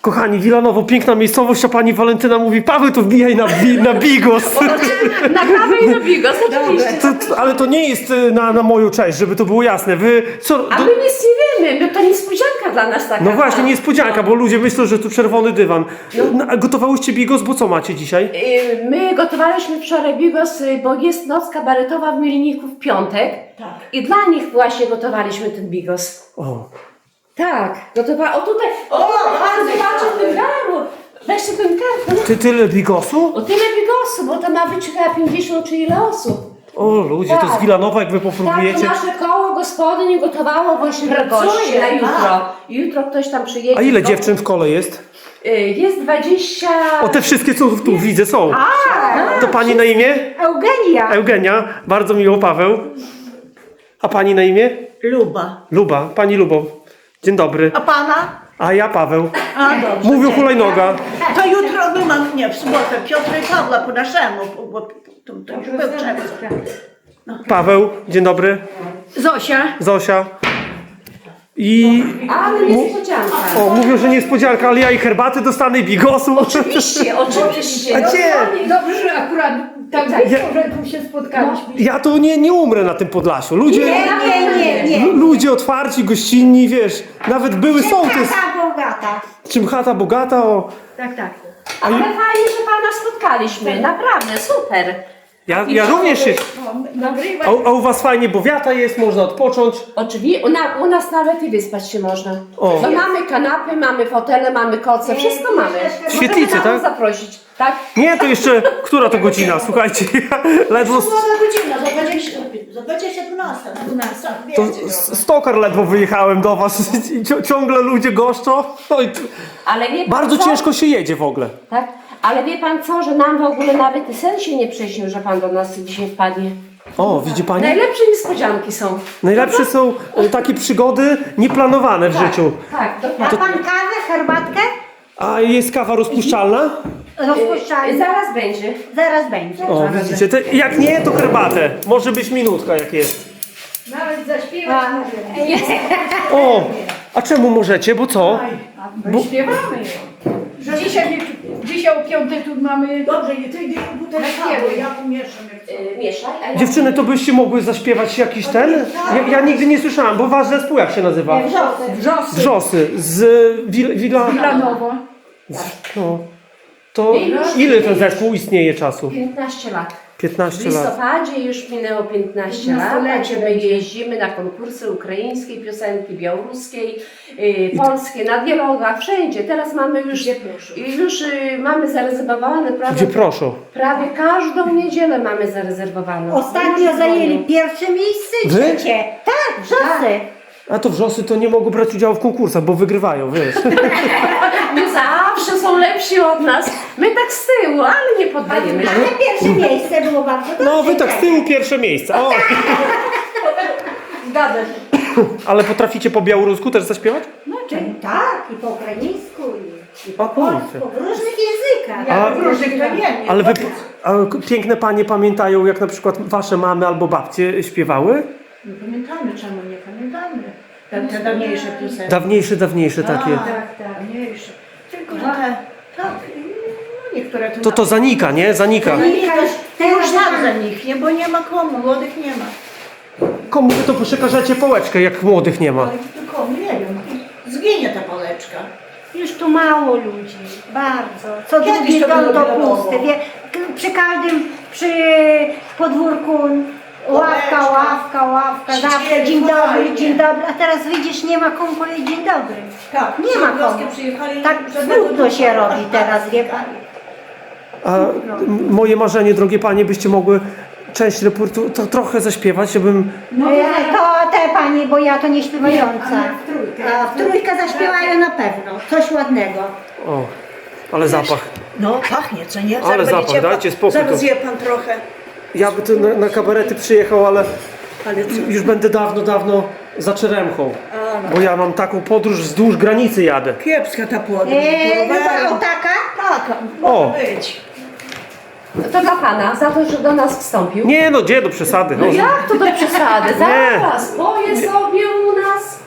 Kochani, Wilanowo, piękna miejscowość, a pani Walentyna mówi, Paweł, to wbijaj na, bi, na bigos. Na kawę i na bigos, oczywiście. To, to, ale to nie jest y, na, na moją cześć, żeby to było jasne. Wy, co, A do, my nic nie wiemy, no to niespodzianka dla nas taka. no właśnie, niespodzianka, bo ludzie myślą, że tu czerwony dywan. No, a gotowałyście bigos, bo co macie dzisiaj? Y, My gotowaliśmy wczoraj bigos, y, bo jest noc kabaretowa w Mielniku w piątek. Tak. I dla nich właśnie gotowaliśmy ten bigos. O, Tak, gotowa. O tutaj, o, pan zobaczy ten garbu. Weźcie ten garb. ty tyle bigosu? O tyle bigosu, bo to ma być chyba 50 czy ile osób. O ludzie, to z Wilanowa, jak wy Tak, popróbujecie. nasze koło gospodyń gotowało właśnie dla Pracuje, gości na jutro. a. Jutro ktoś tam przyjedzie. A ile No, dziewczyn w kole jest? y, Jest 20... O, te wszystkie, co tu widzę, są. To pani na imię? Eugenia. Eugenia, bardzo miło, Paweł. A pani na imię? Luba. Luba, pani Lubo. Dzień dobry. A pana? A ja Paweł. A dobrze. Mówił hulajnoga. To jutro my mamy, nie, w sobotę, Piotr i Pawła po naszemu, bo, bo to, to już był czas. Paweł, dzień dobry. Zosia. Zosia. I Ale niespodzianka. o, mówią, że niespodzianka, ale ja i herbaty dostanę i bigosu. Oczywiście, oczywiście. A gdzie? Dobrze, że akurat tak Ja- wyszło, że tu się spotkaliśmy. Ja to nie, nie umrę na tym Podlasiu. Ludzie, nie, nie, nie. lu- ludzie otwarci, gościnni, wiesz. Nawet były sołtys. Chata bogata. Czym chata bogata, o. Tak, tak. Ale fajnie, że pana spotkaliśmy. Naprawdę, super. Ja, ja również się... Nagrywać. A, a u was fajnie, bo wiata jest, można odpocząć. Oczywiście, u, na, u nas nawet i wyspać się można. O. Bo mamy kanapy, mamy fotele, mamy koce, wszystko mamy. Świetlice, Możemy tak? zaprosić, tak? Nie, to jeszcze, która to godzina? Słuchajcie, ja ledwo... Młoda godzina, za 20, za 20 12. 12. To z stokar ledwo wyjechałem do was i ci- ciągle ludzie goszczą. No i t- Ale pan bardzo co? ciężko się jedzie w ogóle. Tak? Ale wie pan co, że nam w ogóle nawet i sen się nie przyśnił, że pan do nas dzisiaj wpadnie. O, widzi pani? Najlepsze niespodzianki są. Najlepsze są e, takie przygody nieplanowane w życiu. Tak, A dokładnie. pan kawę, herbatkę? A jest kawa rozpuszczalna? Rozpuszczalny. Zaraz będzie. Zaraz będzie. O, widzicie, te, jak nie, to herbatę. Może być minutka, jak jest. Nawet zaśpiewać możemy. O, a czemu możecie? Bo co? Bo śpiewamy ją. Dzisiaj, dzisiaj o piątej tu mamy... Dobrze, nie ty nie butelka, bo ja pomieszam. jak co. Y, mieszaj. A ja... Dziewczyny, to byście mogły zaśpiewać jakiś ten? Ja, ja nigdy nie słyszałam, bo wasz zespół jak się nazywa? Wrzosy. Wrzosy z Wil, Wila... Planowo. No. To ile ten zespół istnieje czasu? 15 lat. W 15 lat. listopadzie już minęło 15 lat, Dwunastolecie także my będzie. jeździmy na konkursy ukraińskiej piosenki, białoruskiej, y, polskiej, na dialogach, wszędzie. Teraz mamy już, już y, mamy zarezerwowane prawie, Gdzie proszę? prawie każdą niedzielę mamy zarezerwowaną. Ostatnio zajęli pierwsze miejsce, Wy? trzecie. Tak, wrzosy. A to wrzosy to nie mogą brać udziału w konkursach, bo wygrywają, wiesz. Nie zawsze są lepsi od nas. My tak z tyłu, ale nie poddajemy się. Ale pierwsze miejsce było bardzo dobrze. No wy tak z tyłu pierwsze miejsce. O, Zgadza się. ale potraficie po białorusku też zaśpiewać? Tak, i po ukraińsku, i, i po polsku, w różnych językach. A, Różnych to nie. ale wy, a piękne panie pamiętają, jak na przykład wasze mamy albo babcie śpiewały? Nie pamiętamy, czemu nie pamiętamy. Te, te dawniejsze piosenki. Dawniejsze, dawniejsze takie. Tak, tak, mniejsze. Tylko, że te, tak, no niektóre to... To to zanika, nie? Zanika. Już znam za nich, nie, bo nie ma komu, młodych nie ma. Komu wy to przekażecie połeczkę, jak młodych nie ma? Ale tylko, nie wiem, zginie ta paleczka. Już tu mało ludzi, bardzo. Co Kiedyś drugi to dom było to wiadomo. pusty. Wie, k- przy każdym, przy podwórku ławka, ławka, ławka, zawsze dzień dobry, dzień dobry. A teraz widzisz, nie ma komu powiedzieć dzień dobry. Tak, Nie ma komu. przyjechali. Tak smutno się robi teraz, wie pan. A m- moje marzenie, drogie panie, byście mogły część reportu to trochę zaśpiewać, żebym... No, to te pani, bo ja to nie śpiewająca. w trójkę. A w trójkę zaśpiewają na pewno. Coś ładnego. O, ale zapach. No, pachnie, co nie? Ale będzie zapach, dajcie spokój Zaraz je pan trochę. Ja by tu na, na kabarety przyjechał, ale Ale co? już będę dawno, dawno za Czeremchą. A, no. Bo ja mam taką podróż wzdłuż granicy jadę. Kiepska ta podróż. Eee, no to o taka? Tak, O. może być. To dla pana, za to, że do nas wstąpił. Nie no, gdzie do przesady? No, Jak to do przesady? Zaraz, poje sobie u nas.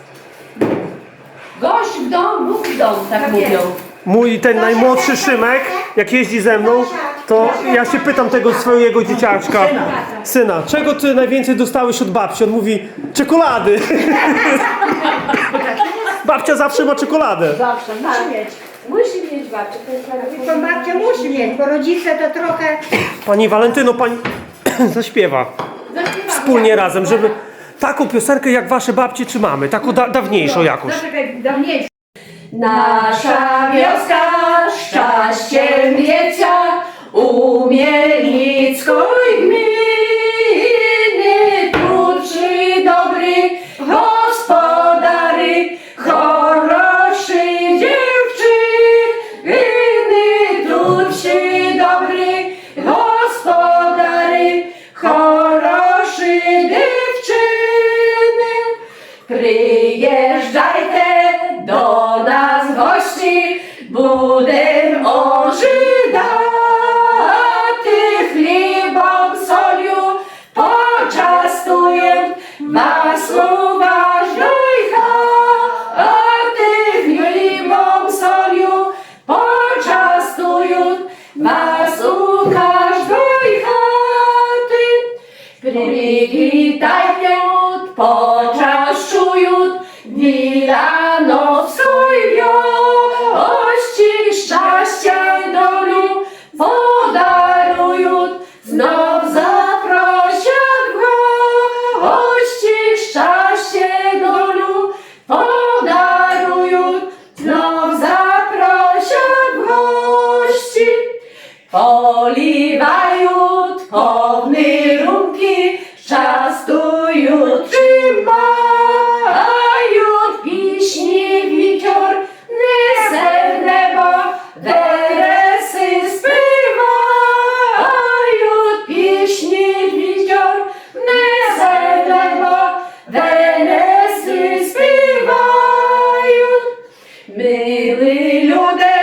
Gość w dom, Bóg w dom, tak, mówią. mój ten najmłodszy Szymek, jak jeździ ze mną, to ja się pytam tego swojego dzieciaczka, syna, czego ty najwięcej dostałeś od babci? On mówi, czekolady. Babcia zawsze ma czekoladę. Zawsze, musi mieć. Musi mieć babcia, to jest To babcia musi mieć, bo rodzice to trochę... Pani Walentyno, pani zaśpiewa wspólnie razem, żeby taką piosenkę jak wasze babcie czy mamy, taką da dawniejszą jakąś. Zaczekaj, dawniejszy. Nasza wioska szczęściem wiecia у Мєліцької гміни Тучі добрі господарі, хороші дівчини, Тучі добрі господарі, хороші дівчини, приїжджайте до нас гості, буде. Przywitajcie, poczęstuję Wilanowskiej wiości szczęścia i dolu podarują, znów zaproszę gości szczęście i dolu podarują, znów zaproszę gości. Poliwają powny співають пішні вітер, несе в небо, вереси співають пішні вітер, несе в небо, вереси. Милі люди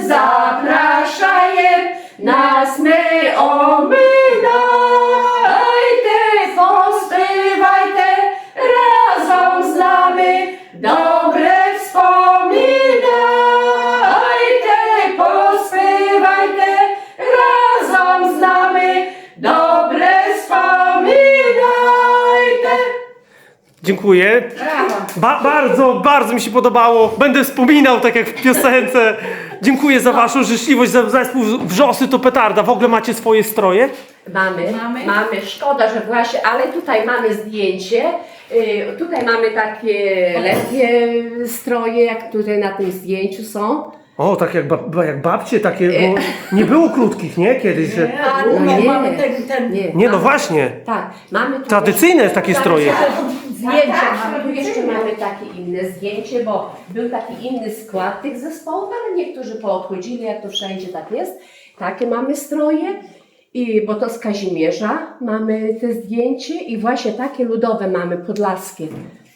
запрошає нас не Dziękuję. Ba bardzo, bardzo mi się podobało. Będę wspominał tak jak w piosence. Dziękuję za waszą życzliwość, za zespół Wrzosy to petarda. W ogóle macie swoje stroje? Mamy, Mamy. mamy, szkoda, że właśnie, ale tutaj mamy zdjęcie. Y, tutaj mamy takie lekkie stroje, jak tutaj na tym zdjęciu są. O, tak jak, bab jak babcie, takie, bo nie było krótkich, nie? Kiedyś, że... A, No nie. mamy ten, ten Nie, Nie, no mamy- właśnie. Tak, mamy tu Tradycyjne jest takie stroje. Zdjęcia mamy. Tu jeszcze mamy takie inne zdjęcie, bo był taki inny skład tych zespołów, ale niektórzy poodchodzili, jak to wszędzie tak jest. Takie mamy stroje. I, bo to z Kazimierza mamy te zdjęcie i właśnie takie ludowe mamy, podlaskie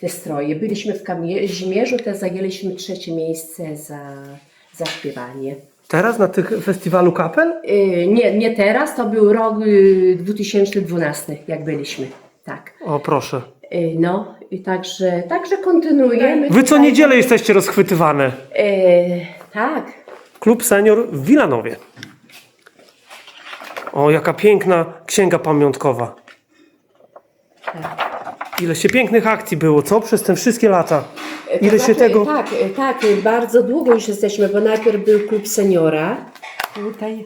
te stroje. Byliśmy w Kazimierzu, też zajęliśmy trzecie miejsce za, za śpiewanie. Teraz na tych festiwalu kapel? Y, nie, nie teraz, to był rok y, 2012, jak byliśmy. Tak. O, proszę. Y, No i także, także kontynuujemy. Wy co niedzielę jesteście rozchwytywane. Y, tak. Klub Senior w Wilanowie. O, jaka piękna księga pamiątkowa. Ile się pięknych akcji było, co? Przez te wszystkie lata. To Ile się znaczy, tego... Tak, y, tak, y, bardzo długo już jesteśmy, bo najpierw był klub seniora. tutaj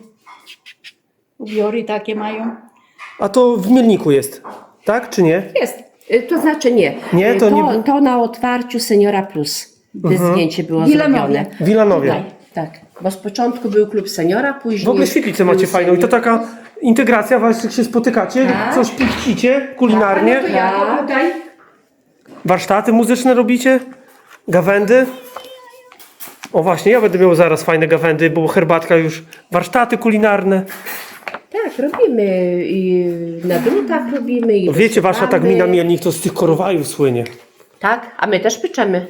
ubiory takie mają. A to w Mielniku jest, tak czy nie? Jest. Y, To znaczy nie. Nie, Y, to to, nie- to na otwarciu seniora plus. To zdjęcie było Wilanowie. zrobione. W Wilanowie. Tutaj, tak. Bo z początku był klub seniora, później. W ogóle świetlicę macie fajną i to taka integracja, was jak się spotykacie, Tak. coś pichcicie kulinarnie, To ja tutaj. warsztaty muzyczne robicie, gawędy. O właśnie, ja będę miał zaraz fajne gawędy, bo herbatka już, warsztaty kulinarne. Tak, robimy i na drutach robimy. I No wiecie, wasza ta gmina Mielnik to z tych korowajów słynie. Tak, a my też pieczemy.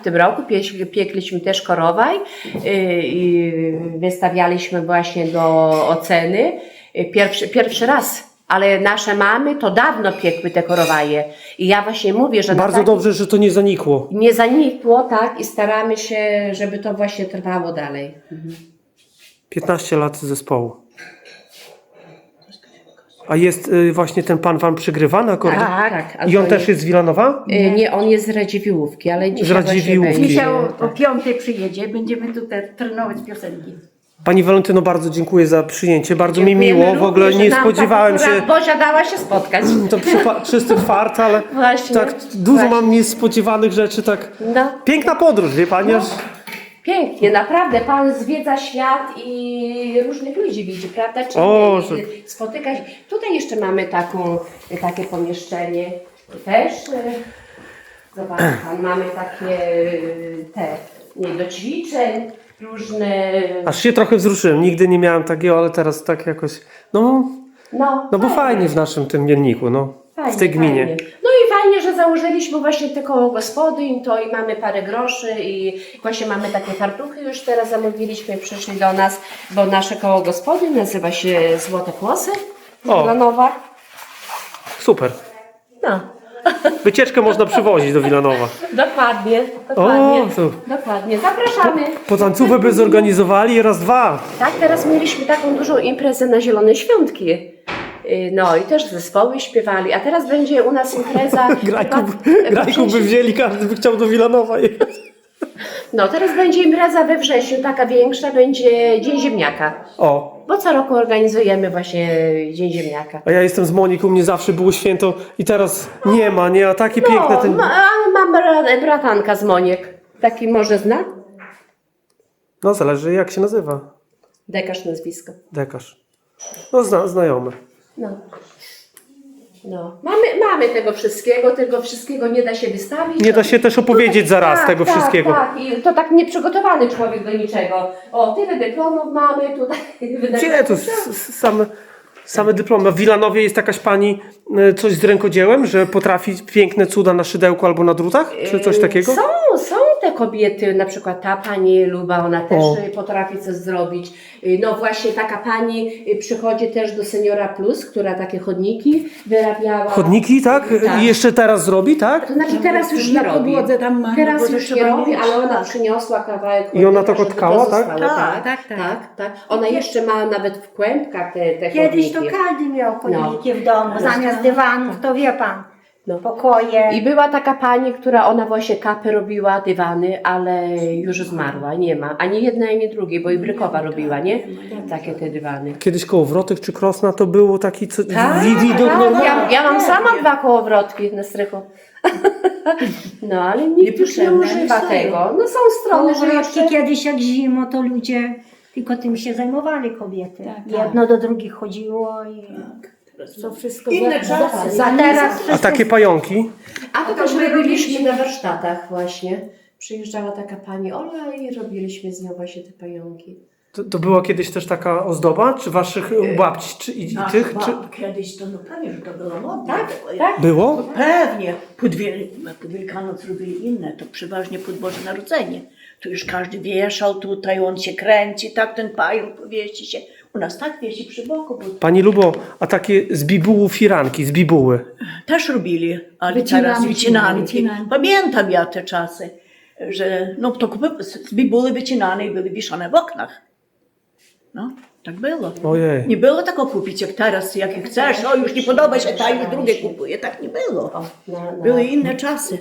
W tym roku pie, piekliśmy też korowaj y, i wystawialiśmy właśnie do oceny. Y, Pierwszy, pierwszy raz Ale nasze mamy to dawno piekły te korowaje. I ja właśnie mówię, że na Bardzo taki- dobrze, że to nie zanikło. nie zanikło, tak? I staramy się, żeby to właśnie trwało dalej. 15 lat zespołu. A jest y, właśnie ten pan wam przygrywa na akordy? tak. I on też jest z Wilanowa? Y, Nie, on jest z Radziwiłłówki, ale dzisiaj właśnie Radziwiłłówki. będzie, Dzisiaj o, o tak. piątej przyjedzie, będziemy tutaj trenować piosenki. Pani Walentyno, bardzo dziękuję za przyjęcie. Bardzo mi Dziękujemy miło. W ogóle również, nie że nam spodziewałem tak się. akurat Bozia dała się spotkać. To przypa- czysty fart, ale Właśnie. tak dużo Właśnie. mam niespodziewanych rzeczy. Tak. No, Piękna podróż, wie pani? Aż... pięknie, naprawdę. Pan zwiedza świat i różnych ludzi widzi, prawda? Czy O? I spotyka się. Tutaj jeszcze mamy taką, takie pomieszczenie. Też, y, zobacz pan, mamy takie y, te, nie, do ćwiczeń, różne... Aż się trochę wzruszyłem. Nigdy nie miałem takiego, ale teraz tak jakoś. No, No, no bo fajnie w naszym tym mielniku, no. W tej gminie. Fajnie. No i fajnie, że założyliśmy właśnie te koło gospodyń, to i mamy parę groszy i właśnie mamy takie fartuchy już teraz zamówiliśmy, przyszli do nas, bo nasze koło gospodyń nazywa się Złote Kłosy O. Wilanowa. Super. No, Wycieczkę można przywozić do Wilanowa. dokładnie, dokładnie, to- dokładnie. Zapraszamy. Po tańcówę by zorganizowali raz, dwa. Tak, teraz mieliśmy taką dużą imprezę na Zielone Świątki. Y, No i też zespoły śpiewali, a teraz będzie u nas impreza. Grajków, chyba- grajków by wzięli, każdy by chciał do Wilanowa. No, teraz będzie impreza we wrześniu, taka większa, będzie Dzień Ziemniaka. O, Bo co roku organizujemy właśnie Dzień Ziemniaka. a ja jestem z Moniką, u mnie zawsze było święto i teraz nie ma, nie? A takie piękne No, ten... ma, a mam bra- bratanka z Moniek. Taki może zna? No zależy jak się nazywa. Dekarz nazwisko. Dekarz. No zna, znajomy. No. No. Mamy, mamy tego wszystkiego, tego wszystkiego nie da się wystawić. Nie da się też opowiedzieć zaraz tak, tego tak, wszystkiego. Tak, i to tak nieprzygotowany człowiek do niczego. O, tyle dyplomów mamy tutaj. Gdzie to s- s- same, same dyplomy? W Wilanowie jest jakaś pani e, coś z rękodziełem, że potrafi piękne cuda na szydełku albo na drutach? Czy coś takiego? Są, są te kobiety, na przykład ta pani Luba, ona też O. potrafi coś zrobić. Y, No właśnie taka pani y, przychodzi też do Seniora Plus, która takie chodniki wyrabiała. Chodniki, tak? Tak. I jeszcze teraz zrobi, tak? To znaczy teraz już Na nie robi. podłodze tam ma- Teraz no to już nie trzeba robi, mieć, ale ona tak. przyniosła kawałek I ona tak żeby to tak? zostało, Tak, tak, tak, tak, tak. Ona jeszcze ma nawet w kłębkach te, te Kiedyś to chodniki. każdy miał chodniki w domu, No. zamiast dywanów, to wie pan, No. pokoje. I była taka pani, która ona właśnie kapy robiła, dywany, ale już zmarła, nie ma. Ani jednej, ani drugiej, bo i Brykowa robiła, nie? Takie te dywany. Kiedyś koło Wrotek czy Krosna to było taki co, Tak, wi- widok tak, normalny. ja, ja mam sama dwa kołowrotki na strychu. No, ale nikt już nie Niepotrzebne, używa serio. tego. No są strony, że jeszcze... kiedyś jak zimo, to ludzie tylko tym się zajmowali kobiety. tak. Jedno do drugich chodziło i To wszystko Inne za- czasy. za- za teraz A wszystko takie pająki? A to też my robiliśmy na warsztatach właśnie. Przyjeżdżała taka pani Ola i robiliśmy z nią właśnie te pająki. To, to była kiedyś też taka ozdoba? Czy waszych u babci? Czy, i, i tych? Czy... Kiedyś to no pewnie, że to było modne. Tak, Było- tak. Było? Pewnie. Pod, wiel... pod Wielkanoc robili inne, to przeważnie pod Boże Narodzenie. Tu już każdy wieszał tutaj, on się kręci, tak ten pająk powiesi się. U nas tak wiesi przy boku, bo Pani Lubo, a takie z bibułu firanki, z bibuły. też robili, ale Wycinanki, teraz wycinanki. wycinanki. Pamiętam ja te czasy, że no to kupy z bibuły wycinane i były wieszane w oknach. No, tak było. Ojej. Nie było tego kupić jak teraz, jak chcesz, o już nie podoba się, ta już drugie kupuje. Tak nie było. O, na, na, Były inne czasy.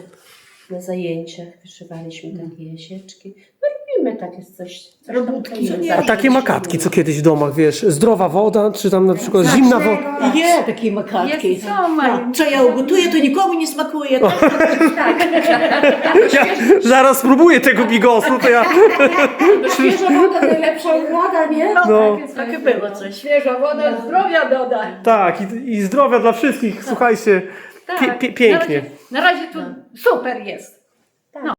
na zajęciach wyszywaliśmy takie jasieczki. No robimy takie coś. coś Robótki, tam co nie? A takie makatki, co kiedyś w domach, wiesz, zdrowa woda, czy tam na przykład zimna woda. Je, takie makatki. Jest, są mają. Co ja ugotuję, to nikomu nie smakuje. Tak? Ja zaraz spróbuję tego bigosu, to ja... Świeża woda, najlepsza woda, nie? No, Takie było coś. Świeża woda zdrowia doda. tak, i, i zdrowia dla wszystkich, słuchajcie, pie, pie, pięknie. Na razie, na razie tu super jest.